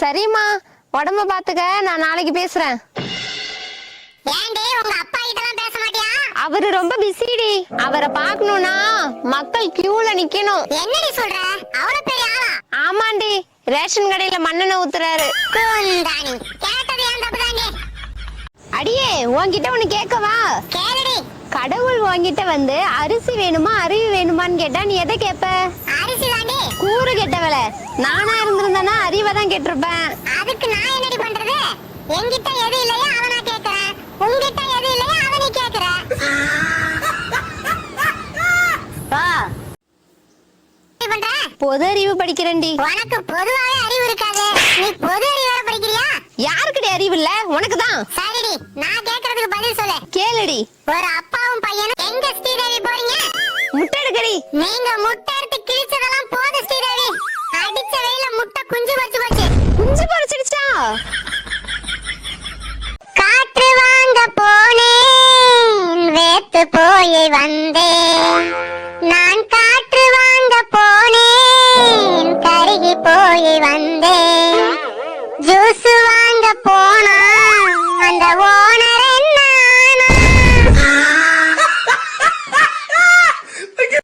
சரிம்மா உடம்ப பாத்துக்க நான் நாளைக்கு பேசுறேன். ஏன்டி உங்க அப்பா கிட்டலாம் பேச மாட்டியா? அவரு ரொம்ப பிஸிடி. அவரை பார்க்கணும்னா மக்கள் கியூல நிக்கணும். என்னடி சொல்ற? அவ்வளவு பெரிய ஆளா? ஆமாண்டி ரேஷன் கடையில மண்ணெண்ணெய் ஊத்துறாரு. குந்தாணி. கேட்டது ஏன் தப்புதாண்டி? அடியே உன்கிட்ட ஒண்ணு கேட்கவா கேளுடி. கடவுள் உன்கிட்ட வந்து அரிசி வேணுமா அறிவு வேணுமான்னு கேட்டா நீ எதை கேட்ப அரிசி தாண்டி கூறு கெட்டவள நானா இருந்திருந்தேன்னா தான் கேட்டிருப்பேன் அதுக்கு நான் என்னடி பண்றது? என்கிட்ட எது இல்லையோ அதை நான் கேக்குறேன். உன்கிட்ட எது இல்லையோ நீ கேக்குற பொது அறிவு படிக்கிறேன்டி. உனக்கு பொதுவாவே அறிவு இருக்காது. நீ பொது அறிவு வேற படிக்கிறியா? யாருக்குடி அறிவு இல்ல? உனக்கு தான் சரிடி நான் கேக்குறதுக்கு பதில் சொல்லு. கேளுடி. ஒரு அப்பாவும் பையனும் எங்க ஸ்ரீதேவி போறீங்க? முட்டை எடுக்கடி. நீங்க முட்டை எடுத்து கிழிச்சதெல்லாம் போதும் ஸ்ரீதேவி. அடிச்ச வெயில முட்டை குஞ்சு பறிச்சு காற்று போய் வந்தேன் நான் காற்று வாங்க போனேன். கருகி போய் வந்தேன் ஜூசு